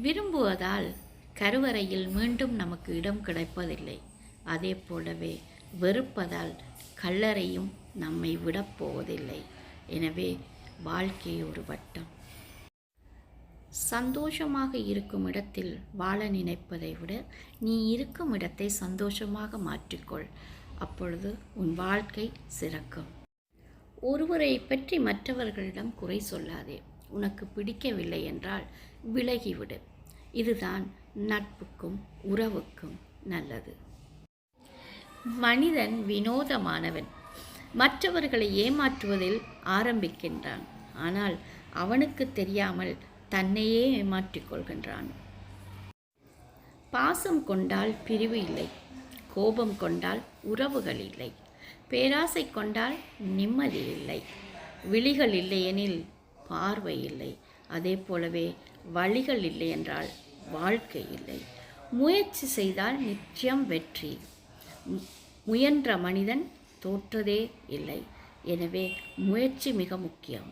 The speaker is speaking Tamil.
விரும்புவதால் கருவறையில் மீண்டும் நமக்கு இடம் கிடைப்பதில்லை. அதே போலவே வெறுப்பதால் கல்லறையும் நம்மை விடப்போவதில்லை எனவே வாழ்க்கை ஒரு வட்டம். சந்தோஷமாக இருக்கும் இடத்தில் வாழ நினைப்பதை விட நீ இருக்கும் இடத்தை சந்தோஷமாக மாற்றிக்கொள். அப்பொழுது உன் வாழ்க்கை சிறக்கும். ஒருவரை பற்றி மற்றவர்களிடம் குறை சொல்லாதே. உனக்கு பிடிக்கவில்லை என்றால் விலகிவிடு. இதுதான் நட்புக்கும் உறவுக்கும் நல்லது. மனிதன் வினோதமானவன். மற்றவர்களை ஏமாற்றுவதில் ஆரம்பிக்கின்றான். ஆனால் அவனுக்கு தெரியாமல் தன்னையே ஏமாற்றிக் கொள்கின்றான். பாசம் கொண்டால் பிரிவு இல்லை. கோபம் கொண்டால் உறவுகள் இல்லை. பேராசை கொண்டால் நிம்மதி இல்லை. விழிகள் இல்லையெனில் பார்வை இல்லை அதே போலவே வழிகள் இல்லை என்றால் வாழ்க்கை இல்லை. முயற்சி செய்தால் நிச்சயம் வெற்றி. மு- முயன்ற மனிதன் தோற்றதே இல்லை. எனவே முயற்சி மிக முக்கியம்.